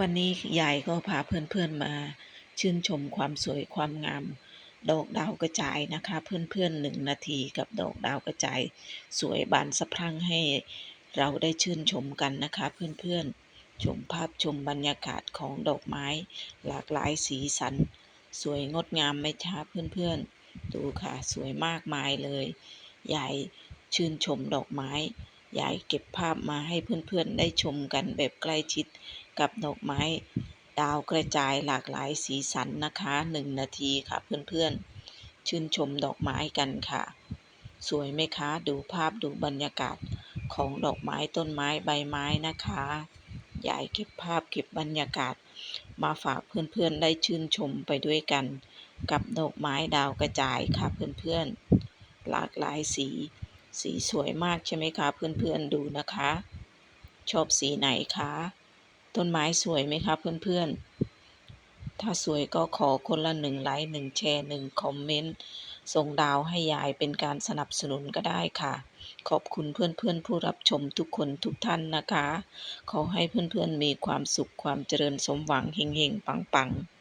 วันนี้ยายก็พาเพื่อนๆมา ชื่นชมความสวยความงาม ดอกดาวกระจายนะคะ เพื่อนๆหนึ่งนาทีกับดอกดาวกระจาย สวยบานสะพรั่งให้เราได้ชื่นชมกันนะคะ เพื่อนๆ ชมภาพชมบรรยากาศของดอกไม้ หลากหลายสีสัน สวยงดงามไหมคะเพื่อนๆ ดูค่ะ สวยมากมายเลยยายชื่นชมดอกไม้ยายเก็บภาพมาให้เพื่อนๆ ได้ชมกันแบบใกล้ชิด กับดอกไม้ ดาวกระจายหลากหลายสีสันนะคะหนึ่งนาทีค่ะเพื่อนๆ ชื่นชมดอกไม้กันค่ะ สวยไหมคะ ดูภาพดูบรรยากาศของดอกไม้ต้นไม้ใบไม้นะคะยายเก็บภาพเก็บบรรยากาศ มาฝากเพื่อนๆได้ชื่นชมไปด้วยกัน กับดอกไม้ดาวกระจายค่ะเพื่อนๆ หลากหลายสี สีสวยมากใช่ไหมคะเพื่อนๆดูนะคะ ชอบสีไหนคะ ต้นไม้สวยไหมคะเพื่อนๆ ถ้าสวยก็ขอคนละหนึ่งไลค์หนึ่งแชร์หนึ่งคอมเมนต์ส่งดาวให้ยายเป็นการสนับสนุนก็ได้ค่ะ ขอบคุณเพื่อนๆ ผู้รับชมทุกคนทุกท่านนะคะ ขอให้เพื่อนๆมีความสุขความเจริญสมหวังเฮงๆ ปังๆ